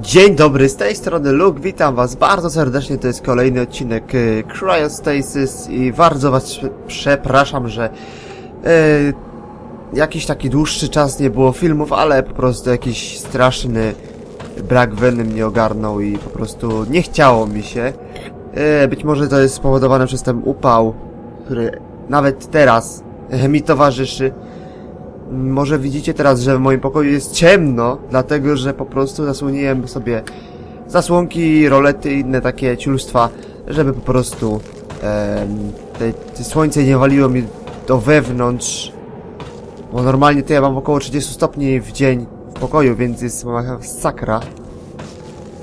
Dzień dobry, z tej strony Luke, witam was bardzo serdecznie, to jest kolejny odcinek y, Cryostasis i bardzo was prze- przepraszam, że y, jakiś taki dłuższy czas nie było filmów, ale po prostu jakiś straszny brak weny mnie ogarnął i po prostu nie chciało mi się. Y, być może to jest spowodowane przez ten upał, który nawet teraz y, mi towarzyszy. Może widzicie teraz, że w moim pokoju jest ciemno, dlatego że po prostu zasłoniłem sobie zasłonki, rolety i inne takie ciulstwa, żeby po prostu em, te, te słońce nie waliło mi do wewnątrz. Bo normalnie to ja mam około 30 stopni w dzień w pokoju, więc jest sakra.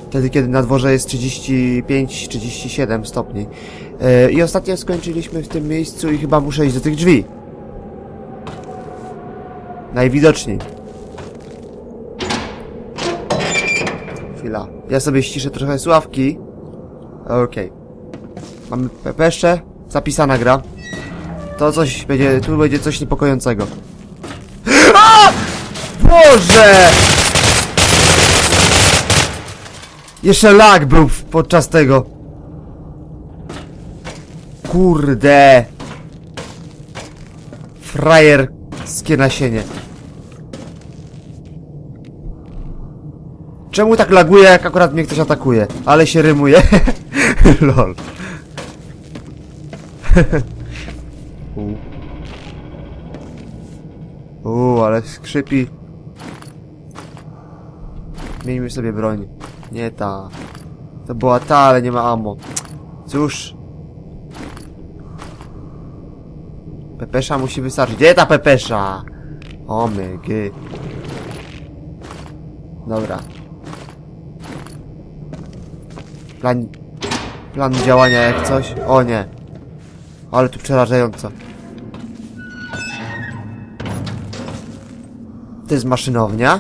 Wtedy, kiedy na dworze jest 35-37 stopni. E, I ostatnio skończyliśmy w tym miejscu i chyba muszę iść do tych drzwi. Najwidoczniej. Chwila. Ja sobie ściszę trochę sławki. Okej. Mamy pepesze. Zapisana gra. To coś będzie, tu będzie coś niepokojącego. A! Boże! Jeszcze lag był podczas tego. Kurde. Frajerskie nasienie. Czemu tak laguje, jak akurat mnie ktoś atakuje? Ale się rymuje. Lol. U. U, ale skrzypi. Miejmy sobie broń. Nie ta. To była ta, ale nie ma ammo. Cóż. Pepesza musi wystarczyć. Gdzie ta pepesza? O my gy. Dobra. Plan... Plan działania jak coś? O nie. Ale tu przerażająco. To jest maszynownia?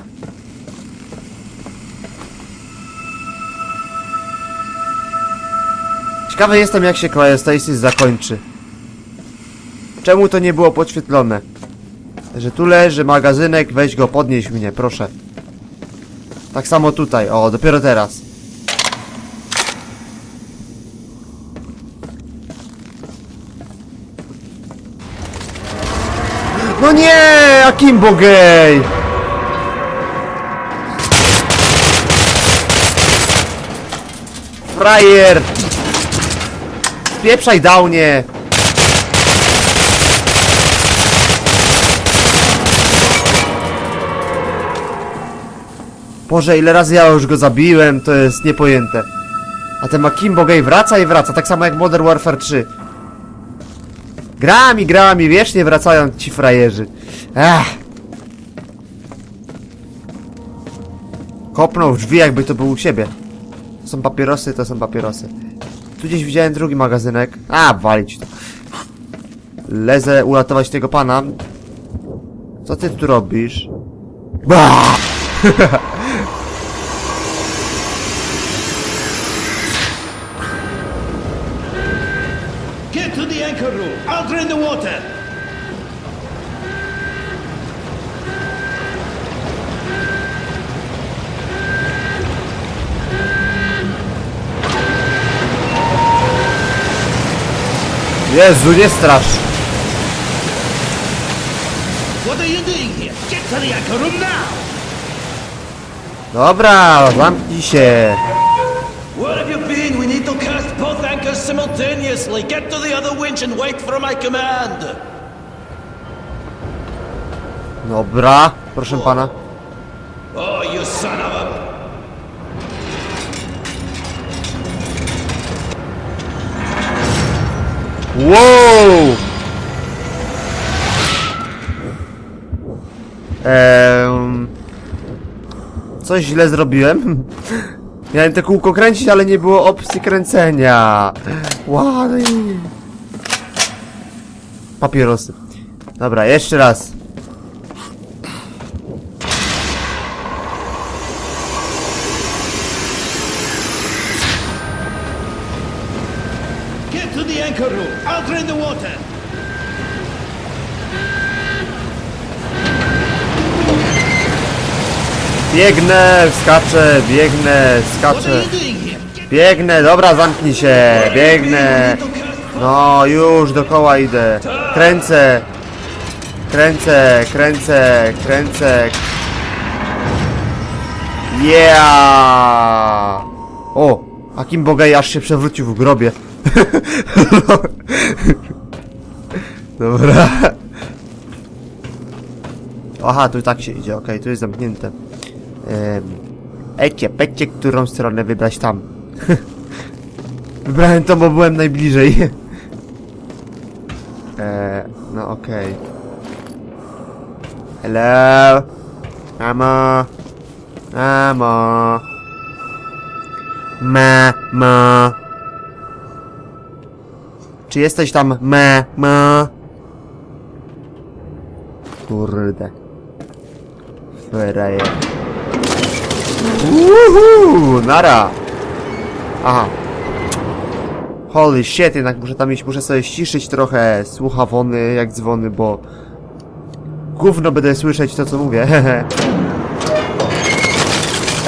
Ciekawy jestem jak się Cryostasis zakończy. Czemu to nie było podświetlone? Że tu leży magazynek, weź go, podnieś mnie, proszę. Tak samo tutaj, o, dopiero teraz. Nie, Akimbo gay! Frajer! Pieprzaj downie! Boże, ile razy ja już go zabiłem, to jest niepojęte. A ten Akimbo Gay wraca i wraca, tak samo jak Modern Warfare 3. Grami, grami, wiecznie wracają ci frajerzy. Ech. Kopnął drzwi, jakby to był u siebie. To są papierosy, to są papierosy. Tu gdzieś widziałem drugi magazynek. A, walić to. Lezę uratować tego pana. Co ty tu robisz? Jezu, nie strasz! What are you doing here? Get to the anchor room now. Dobra, zamknij się. Where have you been? We need to cast both anchors simultaneously. Get to the other winch and wait for my command. Dobra, proszę pana. Oh, you son of Wow! Ehm... Coś źle zrobiłem? Miałem te kółko kręcić, ale nie było opcji kręcenia. Łady. Papierosy. Dobra, jeszcze raz. Get to the anchor room. I'll drain the water. Biegnę, skaczę, biegnę, What are skaczę. you doing here? Biegnę, dobra, zamknij się, biegnę. No, już dookoła idę. Kręcę. Kręcę, kręcę, kręcę. Yeah! O, a Kim Bogaj aż się przewrócił w grobie. Dobra. Aha, tu tak się idzie, okej, tu jest zamknięte. Um, ecie, pecie, którą stronę wybrać tam. Wybrałem to, bo byłem najbliżej. Eee, no okej. Hello? Mamo? Mamo? Mamo? Czy jesteś tam, mamo? Kurde. Frajer. Uhu, nara. Aha. Holy shit, jednak muszę tam iść, muszę sobie ściszyć trochę słuchawony jak dzwony, bo gówno będę słyszeć to co mówię, hehe.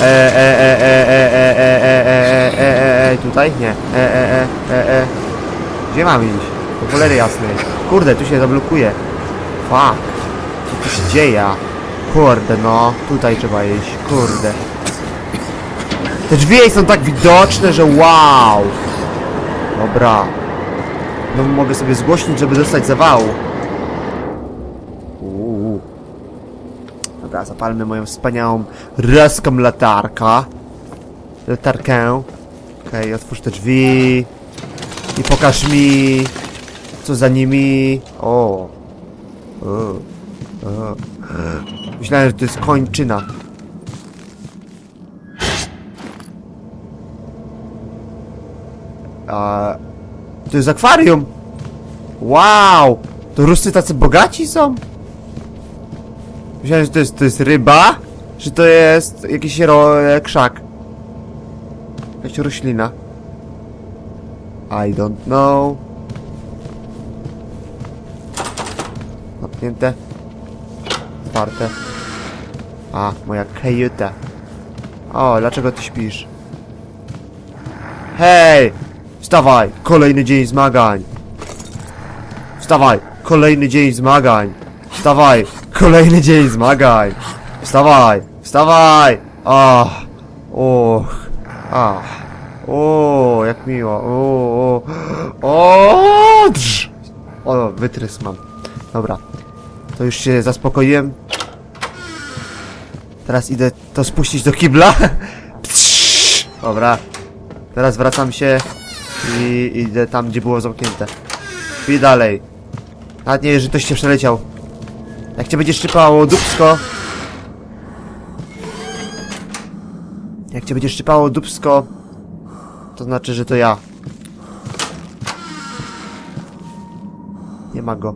E, e, e, e, e, e, e, e, e, e, e, e, tutaj? Nie. E, e, e, e, e. Gdzie mam iść? Do cholery jasnej. Kurde, tu się zablokuje. Fuck. Co tu się dzieje? Kurde, no. Tutaj trzeba iść. Kurde. Te drzwi są tak widoczne, że wow. Dobra. No mogę sobie zgłośnić, żeby dostać zawału. Uuu. Dobra, zapalmy moją wspaniałą raską latarkę. Latarkę. Okej, otwórz te drzwi. I pokaż mi, co za nimi. O. o. o. Myślałem, że to jest kończyna. A, to jest akwarium! Wow! To Ruscy tacy bogaci są? Myślałem, że to jest, to jest ryba? Czy to jest jakiś ro, e, krzak? Jakaś roślina? I don't know. Zamknięte. Otwarte. A, moja kajuta. O, dlaczego ty śpisz? Hej! Wstawaj! Kolejny dzień zmagań! Wstawaj! Kolejny dzień zmagań! Wstawaj! Kolejny dzień zmagań! Wstawaj! Wstawaj! Ach! Och! Ach! O, jak miło! O! O! o drż! O, wytrys mam. Dobra. To już się zaspokoiłem. Teraz idę to spuścić do kibla. Psz! Dobra. Teraz wracam się i idę tam, gdzie było zamknięte. I dalej. Nawet nie, że ktoś cię przeleciał. Jak cię będzie szczypało dupsko... Jak cię będzie szczypało dupsko... To znaczy, że to ja. Nie ma go.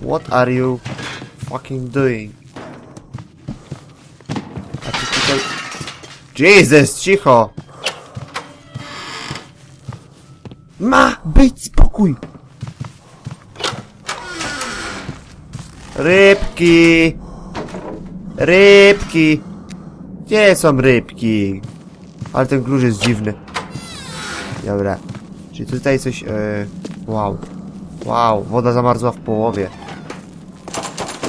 What are you fucking doing? A ty tutaj... Jesus, cicho! Ma być spokój! Rybki! Rybki! Gdzie są rybki? Ale ten klucz jest dziwny. Dobra. Czy tutaj coś... E, wow. Wow, woda zamarzła w połowie.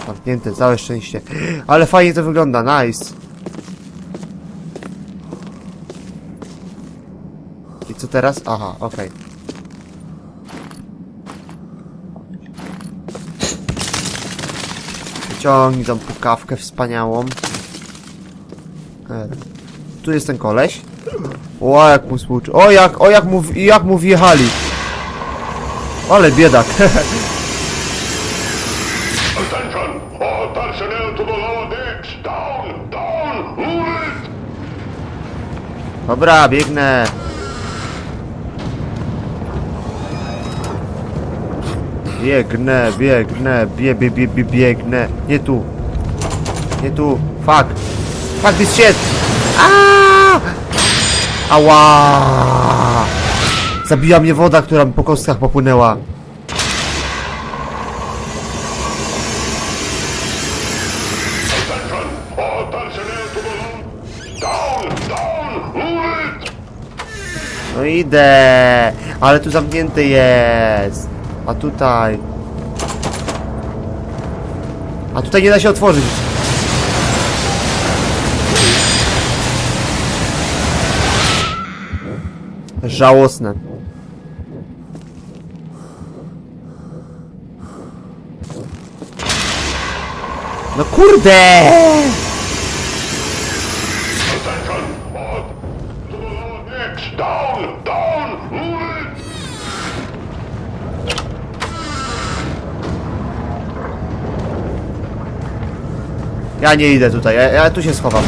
Zamknięte, całe szczęście. Ale fajnie to wygląda, nice. I co teraz? Aha, okej. Wyciągnij tą pukawkę wspaniałą. E, tu jest ten koleś. O, jak mu współczu... O, jak, o, jak mu, jak mu wjechali. Ale biedak. Attention! All personnel to the lower decks! Down! Down! Move it! Dobra, biegnę. Biegnę, biegnę, bie, bie, bie, bie, biegnę. Nie tu. Nie tu. Fuck. Fuck this shit. Aaaa! Ała! Zabiła mnie woda, która po kostkach popłynęła. No idę! Ale tu zamknięty jest! A tutaj... A tutaj nie da się otworzyć. Żałosne. No kurde! Ja nie idę tutaj, ja, ja tu się schowam.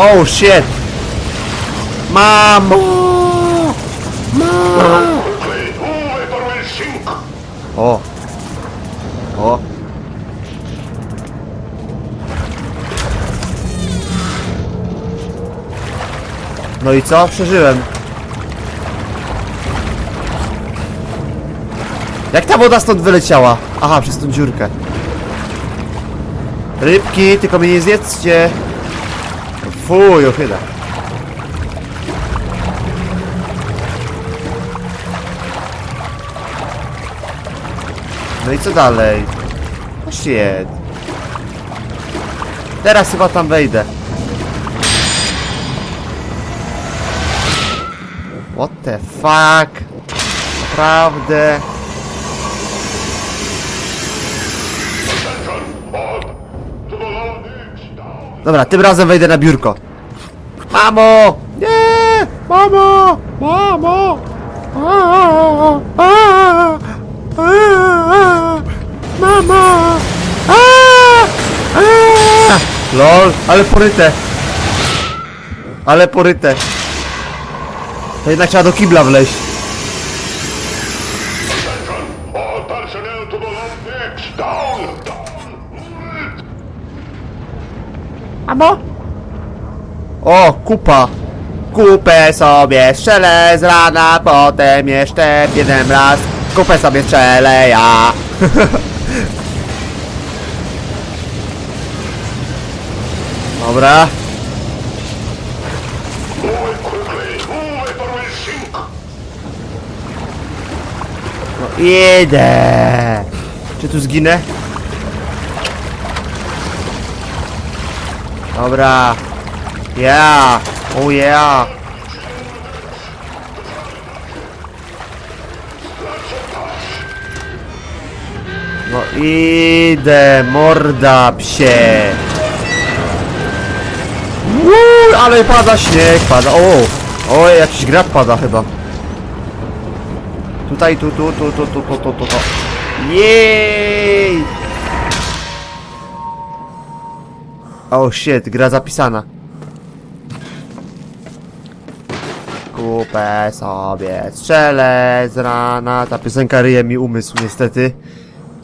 Oh shit! Mamo! Mamo! O! O! No i co? Przeżyłem. Jak ta woda stąd wyleciała? Aha, przez tą dziurkę. Rybki, tylko mnie nie zjedzcie. Fuj, ochyda. No i co dalej? Oh shit. Teraz chyba tam wejdę. What the fuck? Naprawdę? Attention! All to the lower decks! Down! Dobra, tym razem wejdę na biurko. Mamo! Nie! Mamo! Mamo! Mama! Lol, ale poryte. Ale poryte. To jednak trzeba do kibla wleźć. O, kupa. Kupę sobie strzelę z rana, potem jeszcze jeden raz. Kupę sobie strzelę ja. Dobra. No idę. Czy tu zginę? Dobra. Yeah. Oh yeah. No idę, morda psie. Uuu, ale pada śnieg, pada. O, o, jakiś grad pada chyba. Tutaj, tu, tu, tu, tu, tu, tu, tu, tu, tu. Jej! Oh shit, gra zapisana. Kupę sobie strzelę z rana. Ta piosenka ryje mi umysł niestety.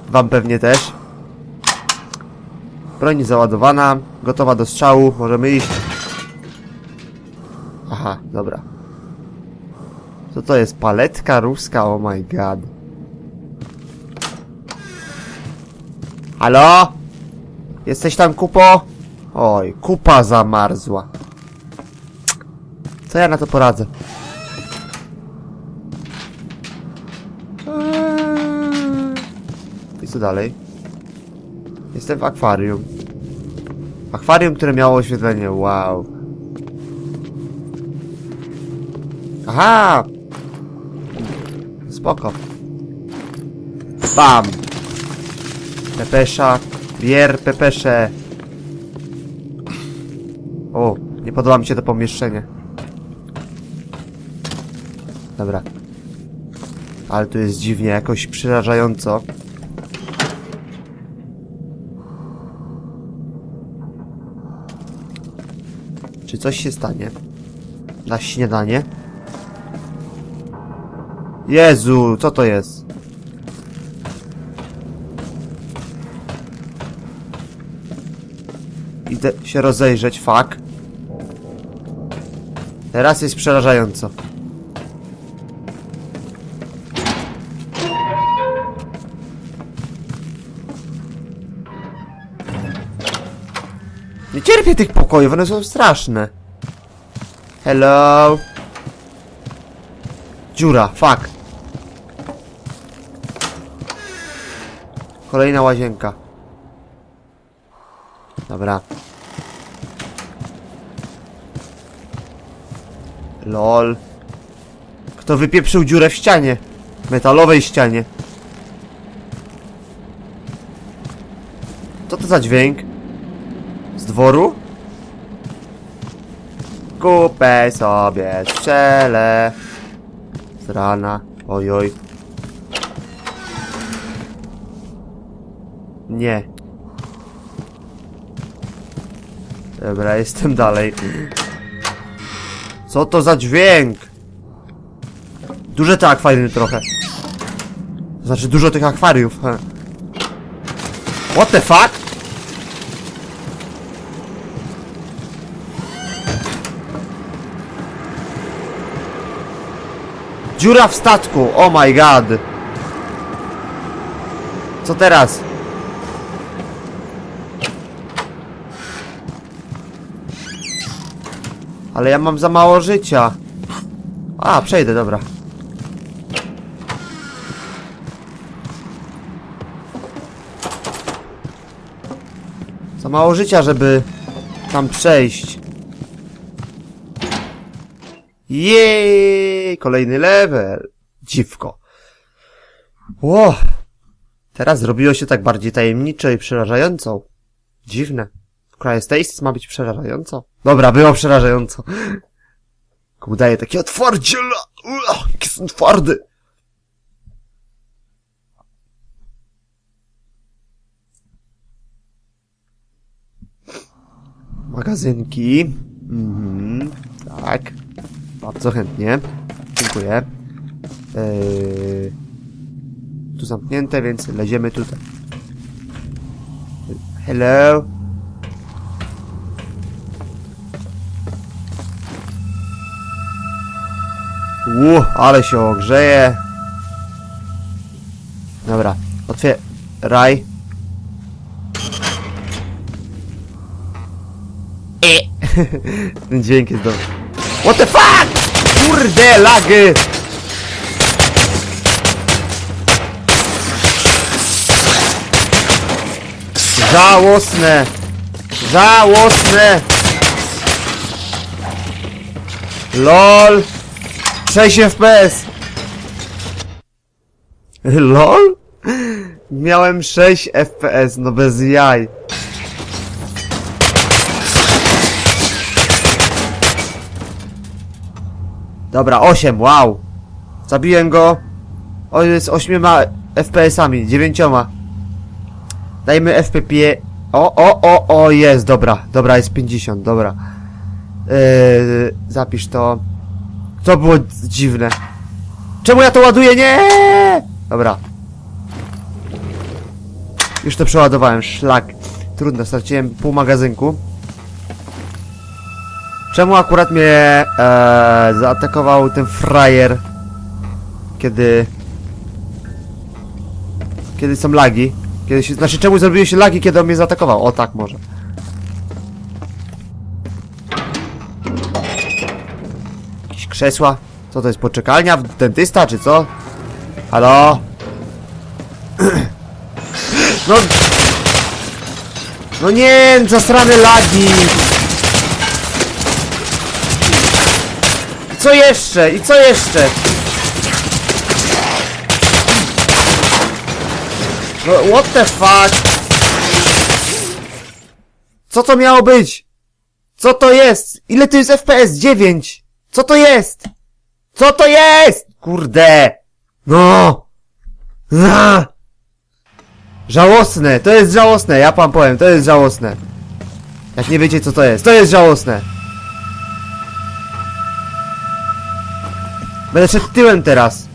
Wam pewnie też. Broń załadowana, gotowa do strzału, możemy iść. Aha, dobra. Co to jest? Paletka ruska? Oh my god. Halo? Jesteś tam, kupo? Oj, kupa zamarzła. Co ja na to poradzę? Eee. I co dalej? Jestem w akwarium. Akwarium, które miało oświetlenie. Wow. Aha! Spoko. Bam! Pepesza. Bier pepesze. O, nie podoba mi się to pomieszczenie. Dobra. Ale tu jest dziwnie, jakoś przerażająco. Czy coś się stanie? Na śniadanie? Jezu, co to jest? Idę się rozejrzeć, fuck. Teraz jest przerażająco. Nie cierpię tych pokojów, one są straszne. Hello? Dziura, fuck. Kolejna łazienka. Dobra. LOL. Kto wypieprzył dziurę w ścianie? Metalowej ścianie. Co to za dźwięk? Dworu? Kupę sobie strzelę. Z rana. Ojoj. Nie. Dobra, jestem dalej. Co to za dźwięk? Duże te akwarium trochę. Znaczy dużo tych akwariów. What the fuck? Dziura w statku, oh my god. Co teraz? Ale ja mam za mało życia. A, przejdę, dobra. Za mało życia, żeby tam przejść. Jej, kolejny level. Dziwko. Ło. Teraz zrobiło się tak bardziej tajemniczo i przerażająco. Dziwne. Cryostasis ma być przerażająco? Dobra, było przerażająco. Udaje takie otwarcie. Jestem twardy. Magazynki. Mhm. Tak. Bardzo chętnie. Dziękuję. Eee, tu zamknięte, więc leziemy tutaj. Hello. Ło, ale się ogrzeje. Dobra, otwieraj. Ten dźwięk jest dobry. What the fuck? Kurde, lagi! Żałosne! Żałosne! LOL! 6 FPS! LOL? Miałem 6 FPS, no bez jaj. Dobra, 8, wow. Zabiłem go. O, jest 8 FPS-ami, 9. Dajmy FPP. O, o, o, o, jest, dobra. Dobra, jest 50, dobra. Yy, zapisz to. To było dziwne. Czemu ja to ładuję? Nie! Dobra. Już to przeładowałem, szlak. Trudno, straciłem pół magazynku. Czemu akurat mnie e, zaatakował ten frajer? Kiedy... Kiedy są lagi? Kiedy się, znaczy czemu zrobiły się lagi, kiedy on mnie zaatakował? O tak może. Jakieś krzesła? Co to jest, poczekalnia? Dentysta, czy co? Halo? No... No nie, zasrane lagi! Co jeszcze? I co jeszcze? No, what the fuck? Co to miało być? Co to jest? Ile to jest FPS? 9! Co to jest? Co to jest? Kurde! No! A! Żałosne! To jest żałosne! Ja wam powiem, to jest żałosne. Jak nie wiecie co to jest, to jest żałosne! Będę szedł tyłem teraz.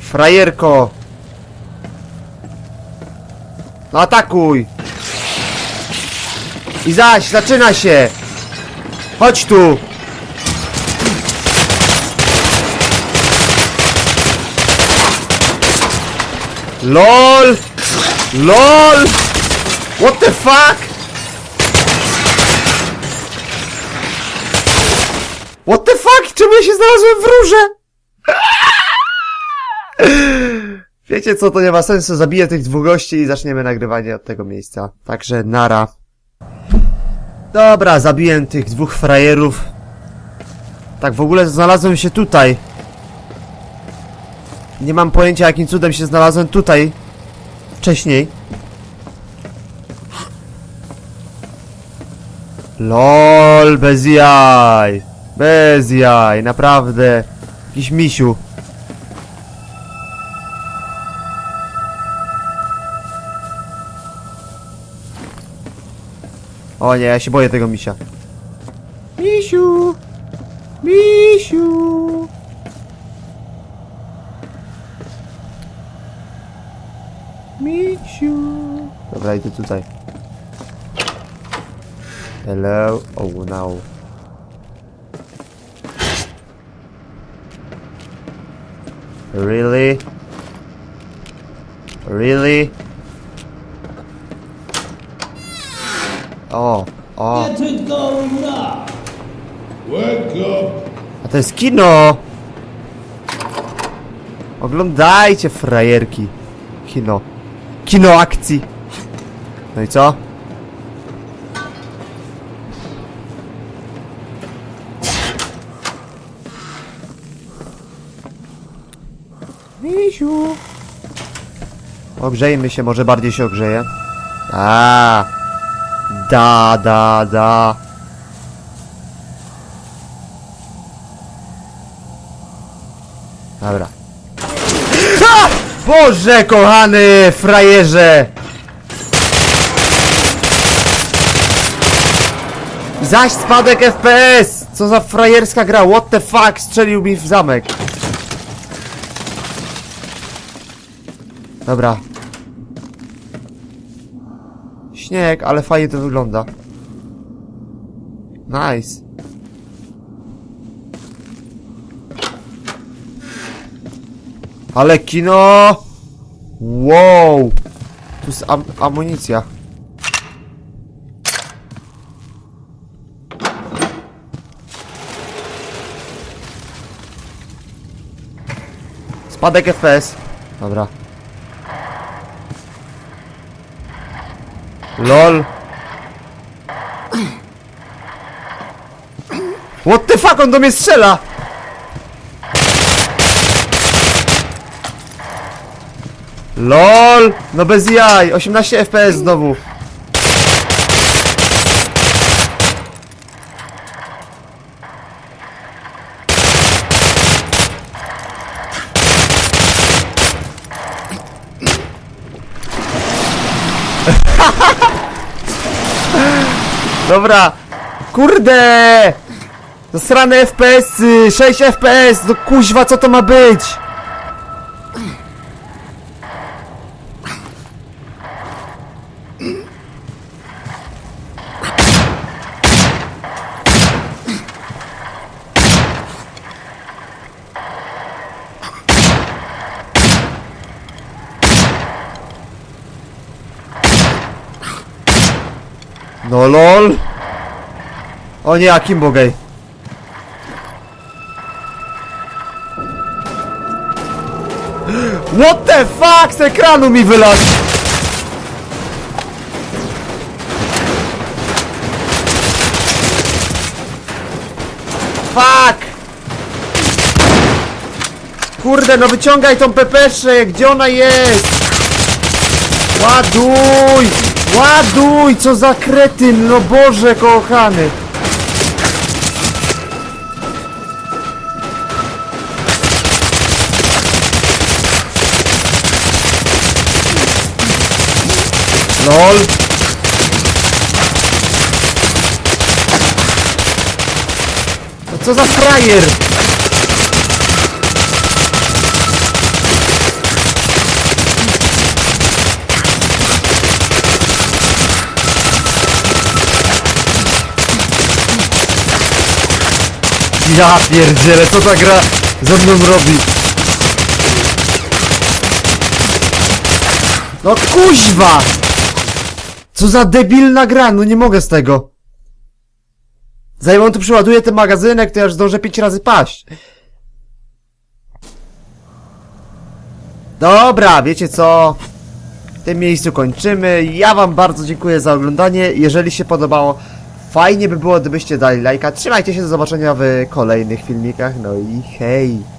Frajerko! No atakuj! I zaś, zaczyna się! Chodź tu! LOL! LOL! What the fuck? What the fuck? Czemu ja się znalazłem w rurze? Wiecie co, to nie ma sensu. Zabiję tych dwóch gości i zaczniemy nagrywanie od tego miejsca. Także nara. Dobra, zabiłem tych dwóch frajerów. Tak, w ogóle znalazłem się tutaj. Nie mam pojęcia jakim cudem się znalazłem tutaj. Wcześniej. LOL, bez jaj. Bez jaj, naprawdę. Jakiś misiu. O nie, ja się boję tego misia. Misiu! Misiu! Misiu! Dobra, idę tutaj. Hello? Oh no. Really? Really? O, o. A to jest kino! Oglądajcie, frajerki. Kino. Kino akcji. No i co? Ogrzejmy się, może bardziej się ogrzeje. A, Da, da, da. Dobra. A! Boże, kochany frajerze! Zaś spadek FPS! Co za frajerska gra? What the fuck? Strzelił mi w zamek. Dobra. Śnieg, ale fajnie to wygląda. Nice. Ale kino! Wow! Tu jest am amunicja. Spadek FPS. Dobra. LOL. What the fuck, on do mnie strzela! LOL! No bez jaj! 18 FPS znowu! Dobra! Kurde! Zasrane FPS-y! 6 FPS! No kuźwa, co to ma być? No lol. O nie, Akimbo gay. What the fuck? Z ekranu mi wylazł! Fuck! Kurde, no wyciągaj tą pepeszę, gdzie ona jest? Ładuj! Ładuj! Co za kretyn! No Boże kochany! LOL! No co za frajer! Ja pierdzielę, co ta gra ze mną robi? No kuźwa! Co za debilna gra, no nie mogę z tego. Zanim tu przyładuje ten magazynek, to ja już zdążę pięć razy paść. Dobra, wiecie co? W tym miejscu kończymy. Ja wam bardzo dziękuję za oglądanie. Jeżeli się podobało, fajnie by było, gdybyście dali lajka. Trzymajcie się, do zobaczenia w kolejnych filmikach. No i hej!